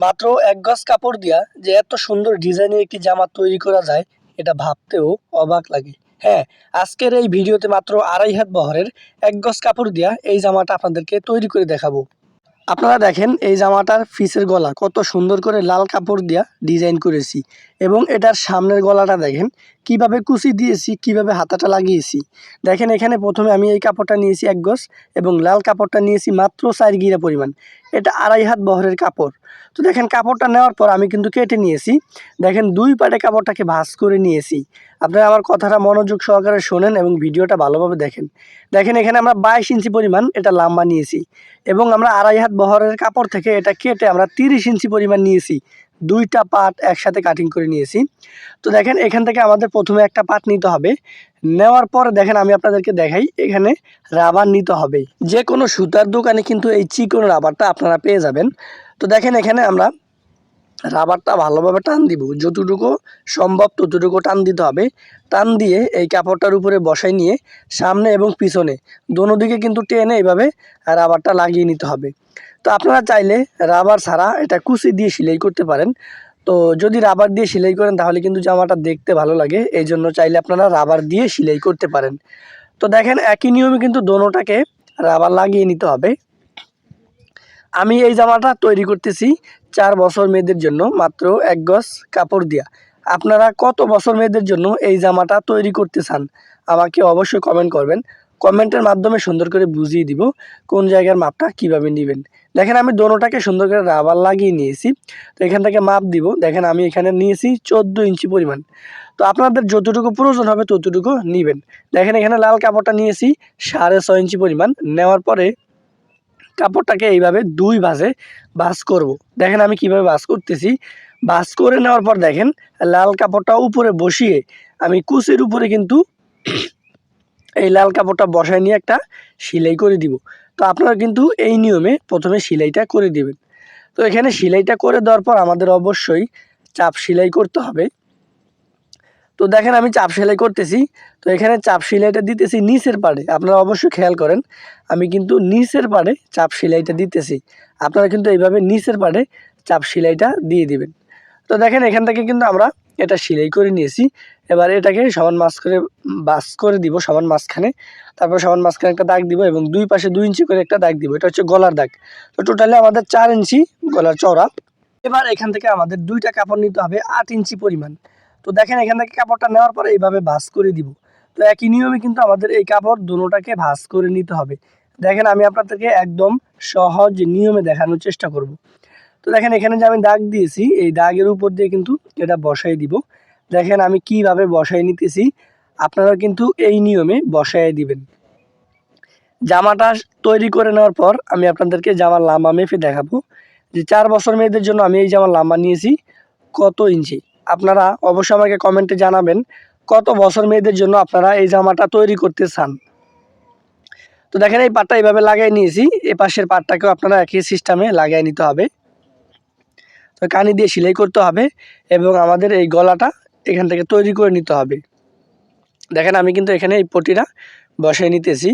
মাত্র এক গজ কাপড় দিয়া যে এত সুন্দর ডিজাইনের একটি জামা তৈরি করা যায়, এটা ভাবতেও অবাক লাগে। হ্যাঁ আজকের এই ভিডিওতে মাত্র আড়াই হাত বহরের এক গজ কাপড় দিয়া এই জামাটা আপনাদেরকে তৈরি করে দেখাবো। আপনারা দেখেন এই জামাটার ফিসের গলা কত সুন্দর করে লাল কাপড় দিয়া ডিজাইন করেছি। এবং এটার সামনের গলাটা দেখেন, কীভাবে কুচি দিয়েছি, কীভাবে হাতাটা লাগিয়েছি। দেখেন এখানে প্রথমে আমি এই কাপড়টা নিয়েছি এক গজ এবং লাল কাপড়টা নিয়েছি মাত্র চার গিরা পরিমাণ। এটা আড়াই হাত বহরের কাপড়। তো দেখেন কাপড়টা নেওয়ার পর আমি কিন্তু কেটে নিয়েছি। দেখেন দুই পাটে কাপড়টাকে ভাঁজ করে নিয়েছি। আপনারা আমার কথাটা মনোযোগ সহকারে শোনেন এবং ভিডিওটা ভালোভাবে দেখেন। দেখেন এখানে আমরা বাইশ ইঞ্চি পরিমাণ এটা লাম্বা নিয়েছি এবং আমরা আড়াই হাত বহরের কাপড় থেকে এটা কেটে আমরা তিরিশ ইঞ্চি পরিমাণ নিয়েছি। দুইটা পাট একসাথে কাটিং করে নিয়েছি। তো দেখেন, এখান থেকে আমাদের প্রথমে একটা পাট নিতে হবে। নেওয়ার পর দেখেন, আমি আপনাদেরকে দেখাই, এখানে রাবার নিতে হবে। যে কোনো সুতার দোকানে কিন্তু এই চিকন রাবারটা আপনারা পেয়ে যাবেন। তো দেখেন, এখানে আমরা রাবারটা ভালোভাবে টান দিব। যতটুকু সম্ভব ততটুকু টান দিতে হবে। টান দিয়ে এই কাপড়টার উপরে বসাই নিয়ে সামনে এবং পিছনে, দোনো দিকে কিন্তু টেনে এইভাবে রাবারটা লাগিয়ে নিতে হবে। তো আপনারা চাইলে রাবার ছাড়া এটা কুচি দিয়ে সেলাই করতে পারেন। তো যদি রাবার দিয়ে সেলাই করেন তাহলে কিন্তু জামাটা দেখতে ভালো লাগে এই জন্য চাইলে আপনারা রাবার দিয়ে সেলাই করতে পারেন। তো দেখেন একই নিয়মে কিন্তু দোনোটাকে রাবার লাগিয়ে নিতে হবে। আমি এই জামাটা তৈরি করতেছি চার বছর মেয়েদের জন্য, মাত্র এক গজ কাপড় দিয়া। আপনারা কত বছর মেয়েদের জন্য এই জামাটা তৈরি করতে চান, আমাকে অবশ্যই কমেন্ট করবেন। কমেন্টের মাধ্যমে সুন্দর করে বুঝিয়ে দিব কোন জায়গার মাপটা কীভাবে নেবেন। দেখেন আমি দোনোটাকে সুন্দর করে রাবার লাগিয়ে নিয়েছি। তো এখান থেকে মাপ দিব। দেখেন আমি এখানে নিয়েছি চোদ্দ ইঞ্চি পরিমাণ। তো আপনাদের যতটুকু প্রয়োজন হবে ততটুকু নেবেন। দেখেন এখানে লাল কাপড়টা নিয়েছি সাড়ে ছয় ইঞ্চি পরিমাণ। নেওয়ার পরে কাপড়টাকে এইভাবে দুই ভাঁজে ভাঁজ করব। দেখেন আমি কীভাবে ভাঁজ করতেছি। ভাঁজ করে নেওয়ার পর দেখেন লাল কাপড়টা উপরে বসিয়ে আমি কুচির উপরে কিন্তু এই লাল কাপড়টা বসায় নিয়ে একটা সেলাই করে দিব। তো আপনারা কিন্তু এই নিয়মে প্রথমে সেলাইটা করে দিবেন। তো এখানে সেলাইটা করে দেওয়ার পর আমাদের অবশ্যই চাপ সেলাই করতে হবে। তো দেখেন আমি চাপ সেলাই করতেছি। তো এখানে চাপ সেলাইটা দিতেছি নিচের পাড়ে। আপনারা অবশ্যই খেয়াল করেন, আমি কিন্তু নিচের পাড়ে চাপ সেলাইটা দিতেছি। আপনারা কিন্তু এইভাবে নিচের পাড়ে চাপ সেলাইটা দিয়ে দিবেন। তো দেখেন এখান থেকে কিন্তু আমরা এটা সেলাই করে নিয়েছি। এবার এটাকে সমান মাছ করে, বাস করে দিব সমান মাঝখানে। তারপর সমান মাঝখানে একটা দাগ দিব এবং দুই পাশে দুই ইঞ্চি করে একটা দাগ দিব। এটা হচ্ছে গলার দাগ। তো টোটালি আমাদের চার ইঞ্চি গলার চওড়া। এবার এখান থেকে আমাদের দুইটা কাপড় নিতে হবে আট ইঞ্চি পরিমাণ। তো দেখেন এখান থেকে কাপড়টা নেওয়ার পরে এইভাবে ভাঁজ করে দিব। তো একই নিয়মে কিন্তু আমাদের এই কাপড় দুটোটাকে ভাঁজ করে নিতে হবে। দেখেন আমি আপনাদেরকে একদম সহজ নিয়মে দেখানোর চেষ্টা করব। তো দেখেন, এখানে যে আমি দাগ দিয়েছি, এই দাগের উপর দিয়ে কিন্তু এটা বসাই দিব। দেখেন, আমি কীভাবে বসাই নিতেছি আপনারা কিন্তু এই নিয়মে বসাই দিবেন। জামাটা তৈরি করে নেওয়ার পর আমি আপনাদেরকে জামার লাম্বা মেপে দেখাবো যে চার বছর মেয়েদের জন্য আমি এই জামার লাম্বা নিয়েছি কত ইঞ্চি। আপনারা অবশ্যই আমাকে কমেন্টে জানাবেন কত বছর মেয়েদের জন্য আপনারা এই জামাটা তৈরি করতে চান। তো দেখেন, এই পাটটা এইভাবে লাগাই নিয়েছি, এ পাশের পাটটাকেও আপনারা একই সিস্টেমে লাগাই নিতে হবে। তো কানি দিয়ে সেলাই করতে হবে এবং আমাদের এই গলাটা এখান থেকে তৈরি করে নিতে হবে। দেখেন আমি কিন্তু এখানে এই পটিটা বসাই নিতেছি।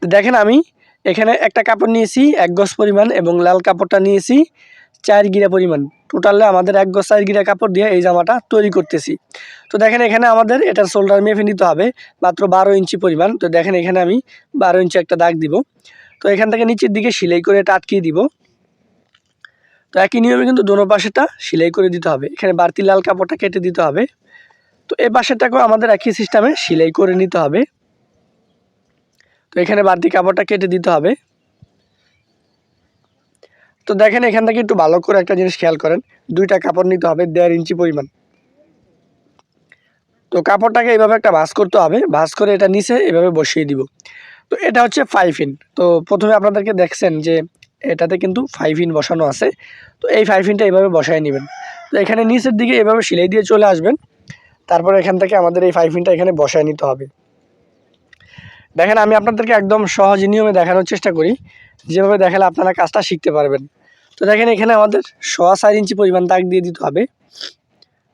তো দেখেন আমি এখানে একটা কাপড় নিয়েছি, এক গজ পরিমাণ এবং লাল কাপড়টা নিয়েছি, চার গিরা পরিমাণ। টোটালে আমাদের এক গজ চার গিরা কাপড় দিয়ে এই জামাটা তৈরি করতেছি। তো দেখেন এখানে আমাদের এটার শোল্ডার মেপে নিতে হবে, মাত্র বারো ইঞ্চি পরিমাণ। তো দেখেন এখানে আমি বারো ইঞ্চি একটা দাগ দিব। তো এখান থেকে নিচের দিকে সেলাই করে এটা আটকিয়ে দিব। তো একই নিয়মে কিন্তু দোনো পাশেটা সেলাই করে দিতে হবে। এখানে বাড়তি লাল কাপড়টা কেটে দিতে হবে। তো এই পাশেরটাকেও আমাদের একই সিস্টেমে সেলাই করে নিতে হবে। তো এখানে বাড়তি কাপড়টা কেটে দিতে হবে। তো দেখেন এখান থেকে একটু ভালো করে একটা জিনিস খেয়াল করেন। দুইটা কাপড় নিতে হবে দেড় ইঞ্চি পরিমাণ। তো কাপড়টাকে এইভাবে একটা ভাঁজ করতে হবে। ভাঁজ করে এটা নিচে এভাবে বসিয়ে দিব। তো এটা হচ্ছে ফাইভ ইন তো প্রথমে আপনাদেরকে দেখছেন যে এটাতে কিন্তু ফাইভ ইন বসানো আছে। তো এই ফাইভ ইনটা এইভাবে বসায় নেবেন। তো এখানে নিচের দিকে এভাবে সেলাই দিয়ে চলে আসবেন। তারপর এখান থেকে আমাদের এই ফাইভ ইনটা এখানে বসায় নিতে হবে। দেখেন, আমি আপনাদেরকে একদম সহজ নিয়মে দেখানোর চেষ্টা করি। যেভাবে দেখালে আপনারা কাজটা শিখতে পারবেন। তো দেখেন, এখানে আমাদের সোয়া চার ইঞ্চি পরিমাণ দাগ দিয়ে দিতে হবে।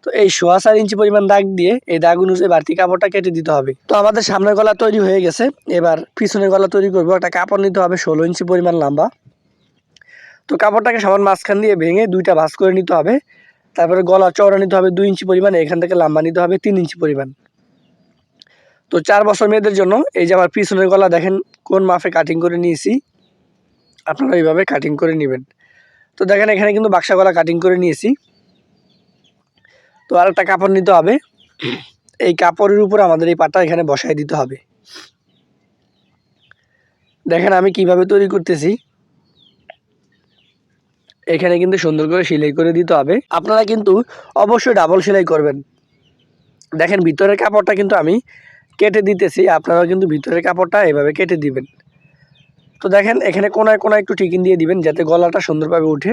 তো এই সোয়া চার ইঞ্চি পরিমাণ দাগ দিয়ে এই দাগ অনুযায়ী বাড়তি কাপড়টা কেটে দিতে হবে। তো আমাদের সামনের গলা তৈরি হয়ে গেছে। এবার পিছনের গলা তৈরি করব। একটা কাপড় নিতে হবে ষোলো ইঞ্চি পরিমাণ লম্বা। তো কাপড়টাকে সমান মাঝখান দিয়ে ভেঙে দুইটা ভাঁজ করে নিতে হবে। তারপরে গলা চওড়া নিতে হবে দুই ইঞ্চি পরিমাণ, এখান থেকে লম্বা নিতে হবে তিন ইঞ্চি পরিমাণ। তো চার বছর মেয়েদের জন্য এই যে আমার পিছনের গলা দেখেন কোন মাপে কাটিং করে নিয়েছি, আপনারা এইভাবে কাটিং করে নেবেন। তো দেখেন এখানে কিন্তু বাক্সা গলা কাটিং করে নিয়েছি। তো আরেকটা কাপড় নিতে হবে। এই কাপড়ের উপর আমাদের এই পাটা এখানে বসায় দিতে হবে। দেখেন আমি কীভাবে তৈরি করতেছি। এখানে কিন্তু সুন্দর করে সেলাই করে দিতে হবে। আপনারা কিন্তু অবশ্যই ডাবল সেলাই করবেন। দেখেন ভিতরের কাপড়টা কিন্তু আমি কেটে দিতেছি আপনারা কিন্তু ভিতরের কাপড়টা এভাবে কেটে দিবেন। তো দেখেন, এখানে কোনায় কোনায় একটু টিকিন দিয়ে দিবেন, যাতে গলাটা সুন্দরভাবে উঠে।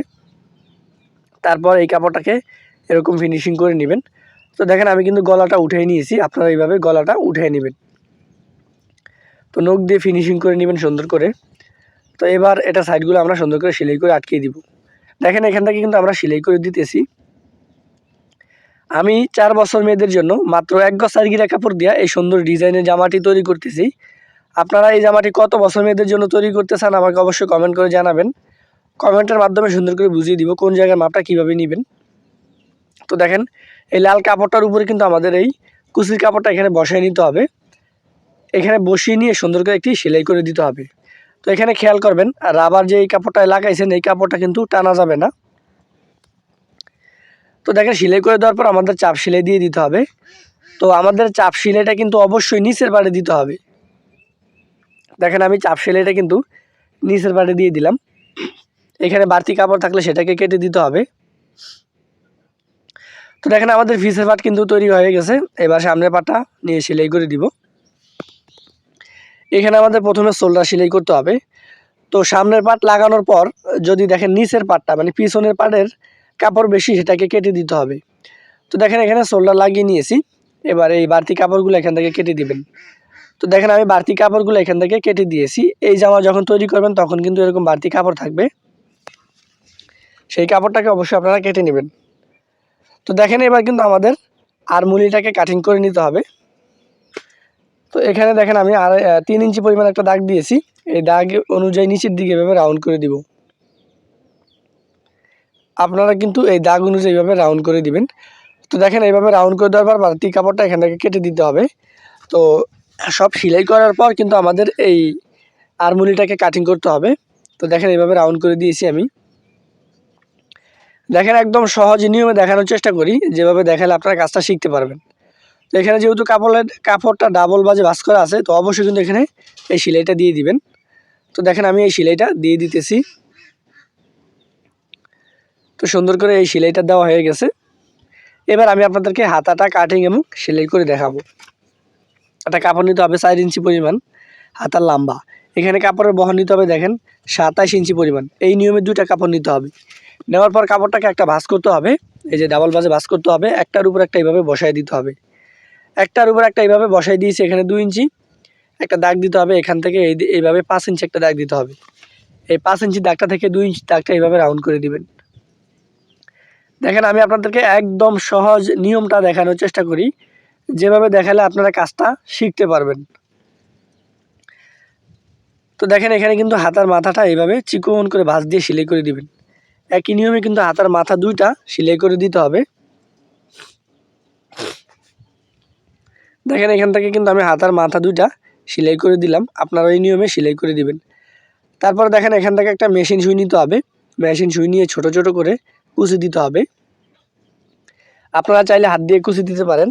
তারপর এই কাপড়টাকে এরকম ফিনিশিং করে নেবেন। তো দেখেন, আমি কিন্তু গলাটা উঠিয়ে নিয়েছি, আপনারা এইভাবে গলাটা উঠিয়ে নেবেন। তো নখ দিয়ে ফিনিশিং করে নেবেন সুন্দর করে। তো এবার এটা সাইডগুলো আমরা সুন্দর করে সেলাই করে আটকিয়ে দিব। দেখেন, এখান থেকে কিন্তু আমরা সেলাই করে দিতেছি। আমি চার বছর মেয়েদের জন্য মাত্র এক গজ সারগিরা কাপড় দিয়া এই সুন্দর ডিজাইনের জামাটি তৈরি করতেছি। আপনারা এই জামাটি কত বছর মেয়েদের জন্য তৈরি করতে চান আমাকে অবশ্যই কমেন্ট করে জানাবেন। কমেন্টের মাধ্যমে সুন্দর করে বুঝিয়ে দিব কোন জায়গার মাপটা কীভাবে নেবেন। তো দেখেন, এই লাল কাপড়টার উপরে কিন্তু আমাদের এই কুচির কাপড়টা এখানে বসায় নিতে হবে। এখানে বসিয়ে নিয়ে সুন্দর করে একটি সেলাই করে দিতে হবে। তো এখানে খেয়াল করবেন, রাবার যে এই কাপড়টা লাগাইছেন, এই কাপড়টা কিন্তু টানা যাবে না। তো দেখেন, সেলাই করে দেওয়ার পর আমাদের চাপ সেলাই দিয়ে দিতে হবে। তো আমাদের চাপ সেলাইটা কিন্তু অবশ্যই নিচের পাড়ে দিতে হবে। দেখেন, আমি চাপ সেলাইটা কিন্তু নিচের পাড়ে দিয়ে দিলাম। এখানে বাড়তি কাপড় থাকলে সেটাকে কেটে দিতে হবে। তো দেখেন, আমাদের ফিসের পাট কিন্তু তৈরি হয়ে গেছে। এবার সামনের পাটটা নিয়ে সেলাই করে দিব। এখানে আমাদের প্রথমে সোলডার সেলাই করতে হবে। তো সামনের পাট লাগানোর পর যদি দেখেন নিচের পাটটা মানে পিছনের পাটের কাপড় বেশি, সেটাকে কেটে দিতে হবে। তো দেখেন এখানে সোল্ডার লাগিয়ে নিয়েছি। এবার এই বাড়তি কাপড়গুলো এখান থেকে কেটে দিবেন। তো দেখেন আমি বাড়তি কাপড়গুলো এখান থেকে কেটে দিয়েছি। এই জামা যখন তৈরি করবেন, তখন কিন্তু এরকম বাড়তি কাপড় থাকবে। সেই কাপড়টাকে অবশ্যই আপনারা কেটে নেবেন। তো দেখেন এবার কিন্তু আমাদের আর মুলিটাকে কাটিং করে নিতে হবে। তো এখানে দেখেন আমি আর তিন ইঞ্চি পরিমাণ একটা দাগ দিয়েছি। এই দাগ অনুযায়ী নিচের দিকে এভাবে রাউন্ড করে দিব। আপনারা কিন্তু এই দাগ অনুযায়ী এইভাবে রাউন্ড করে দিবেন। তো দেখেন এইভাবে রাউন্ড করে দেওয়ার পর বাড়তি কাপড়টা এখান থেকে কেটে দিতে হবে। তো সব সেলাই করার পর কিন্তু আমাদের এই আরমুলিটাকে কাটিং করতে হবে। তো দেখেন এইভাবে রাউন্ড করে দিয়েছি আমি। দেখেন একদম সহজ নিয়মে দেখানোর চেষ্টা করি। যেভাবে দেখালে আপনারা কাজটা শিখতে পারবেন। তো এখানে যেহেতু কাপড়ের, কাপড়টা ডাবল বাজে ভাস করা আছে, তো অবশ্যই কিন্তু এখানে এই সেলাইটা দিয়ে দিবেন। তো দেখেন আমি এই সেলাইটা দিয়ে দিতেছি। তো সুন্দর করে এই সেলাইটা দেওয়া হয়ে গেছে। এবার আমি আপনাদেরকে হাতাটা কাটিং এবং সেলাই করে দেখাবো। একটা কাপড় নিতে হবে চার ইঞ্চি পরিমাণ, হাতার লম্বা। এখানে কাপড়ের বহন নিতে হবে দেখেন সাতাইশ ইঞ্চি পরিমাণ। এই নিয়মে দুইটা কাপড় নিতে হবে। নেওয়ার পর কাপড়টাকে একটা ভাঁজ করতে হবে, এই যে ডাবল বাজে ভাঁজ করতে হবে, একটার উপর একটা এইভাবে বসায় দিতে হবে। একটার উপর একটা এইভাবে বসাই দিয়েছি এখানে দুই ইঞ্চি। একটা দাগ দিতে হবে এখান থেকে, এই এইভাবে পাঁচ ইঞ্চি একটা দাগ দিতে হবে। এই পাঁচ ইঞ্চি দাগটা থেকে দুই ইঞ্চি দাগটা এইভাবে রাউন্ড করে দিবেন। দেখেন, আমি আপনাদেরকে একদম সহজ নিয়মটা দেখানোর চেষ্টা করি। যেভাবে দেখালে আপনারা কাজটা শিখতে পারবেন। তো দেখেন, এখানে কিন্তু হাতার মাথাটা এইভাবে চিকন করে ভাঁজ দিয়ে সেলাই করে দিবেন। একই নিয়মে কিন্তু হাতার মাথা দুইটা সেলাই করে দিতে হবে। দেখেন, এখান থেকে কিন্তু আমি হাতার মাথা দুইটা সেলাই করে দিলাম। আপনারা এই নিয়মে সেলাই করে দিবেন। তারপর দেখেন, এখান থেকে একটা মেশিন সুই নিতে হবে। মেশিন সুই নিয়ে ছোট ছোট করে কুচি দিতে হবে। আপনারা চাইলে হাত দিয়ে কুচি দিতে পারেন।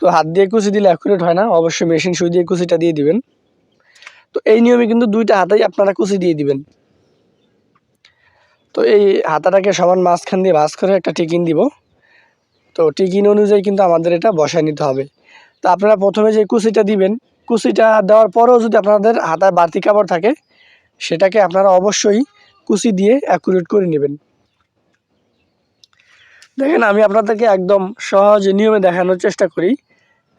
তো হাত দিয়ে কুচি দিলে অ্যাকুরেট হয় না। অবশ্যই মেশিন সুই দিয়ে কুচিটা দিয়ে দিবেন। তো এই নিয়মে কিন্তু দুইটা হাতেই আপনারা কুচি দিয়ে দিবেন। তো এই হাতাটাকে সমান মাঝখান দিয়ে ভাঁজ করে একটা টিকিন দিব। তো টিকিন অনুযায়ী কিন্তু আমাদের এটা বসায় নিতে হবে। তো আপনারা প্রথমে যে কুচিটা দিবেন কুচিটা দেওয়ার পরেও যদি আপনাদের হাতায় বাড়তি কাপড় থাকে, সেটাকে আপনারা অবশ্যই কুচি দিয়ে অ্যাকুরেট করে নেবেন। দেখেন, আমি আপনাদেরকে একদম সহজ নিয়মে দেখানোর চেষ্টা করি।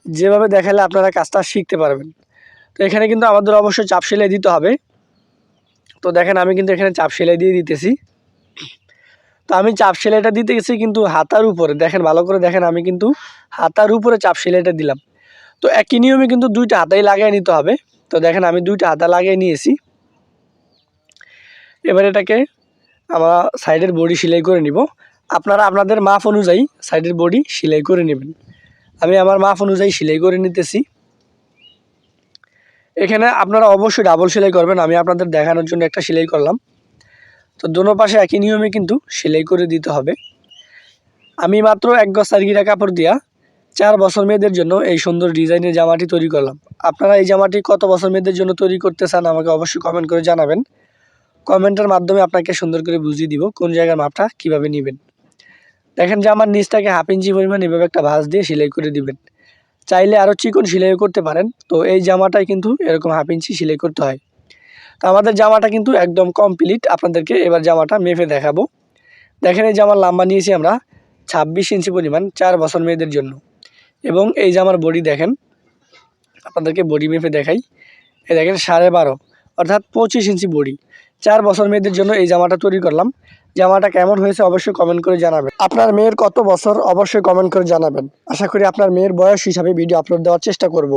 যেভাবে দেখালে আপনারা কাজটা শিখতে পারবেন। তো এখানে কিন্তু আমাদের অবশ্যই চাপ সেলাই দিতে হবে। তো দেখেন, আমি কিন্তু এখানে চাপ সেলাই দিয়ে দিতেছি। তো আমি চাপ সেলাইটা দিতে গেছি কিন্তু হাতার উপরে। দেখেন, ভালো করে দেখেন, আমি কিন্তু হাতার উপরে চাপ সেলাইটা দিলাম। তো একই নিয়মে কিন্তু দুইটা হাতাই লাগিয়ে নিতে হবে। তো দেখেন আমি দুইটা হাতা লাগিয়ে নিয়েছি। এবার এটাকে আমরা সাইডের বডি সেলাই করে নিব। আপনারা আপনাদের মাপ অনুযায়ী সাইডের বডি সেলাই করে নেবেন। আমি আমার মাপ অনুযায়ী সেলাই করে নিতেছি। এখানে আপনারা অবশ্যই ডাবল সেলাই করবেন। আমি আপনাদের দেখানোর জন্য একটা সেলাই করলাম। তো দোনো পাশে একই নিয়মে কিন্তু সেলাই করে দিতে হবে। আমি মাত্র এক গজ সার্কিটা কাপড় দিয়া চার বছর মেয়েদের জন্য এই সুন্দর ডিজাইনের জামাটি তৈরি করলাম। আপনারা এই জামাটি কত বছর মেয়েদের জন্য তৈরি করতে চান আমাকে অবশ্যই কমেন্ট করে জানাবেন। কমেন্টের মাধ্যমে আপনাকে সুন্দর করে বুঝিয়ে দিব কোন জায়গার মাপটা কীভাবে নেবেন। দেখেন যে আমার নিচটাকে হাফ ইঞ্চি পরিমাণ এভাবে একটা ভাঁজ দিয়ে সেলাই করে দিবেন। চাইলে আরও চিকন সেলাই করতে পারেন। তো এই জামাটাই কিন্তু এরকম হাফ ইঞ্চি সেলাই করতে হয়। তো আমাদের জামাটা কিন্তু একদম কমপ্লিট আপনাদেরকে এবার জামাটা মেপে দেখাবো। দেখেন এই জামার লাম্বা নিয়েছি আমরা, ছাব্বিশ ইঞ্চি পরিমাণ চার বছর মেয়েদের জন্য। এবং এই যে আমার বডি দেখেন, আপনাদেরকে বডি মেপে দেখাই। এই দেখেন, সাড়ে বারো, অর্থাৎ পঁচিশ ইঞ্চি বডি চার বছর মেয়েদের জন্য এই জামাটা তৈরি করলাম। জামাটা কেমন হয়েছে অবশ্যই কমেন্ট করে জানাবেন। আপনার মেয়ের কত বছর অবশ্যই কমেন্ট করে জানাবেন। আশা করি আপনার মেয়ের বয়স হিসাবে ভিডিও আপলোড দেওয়ার চেষ্টা করব।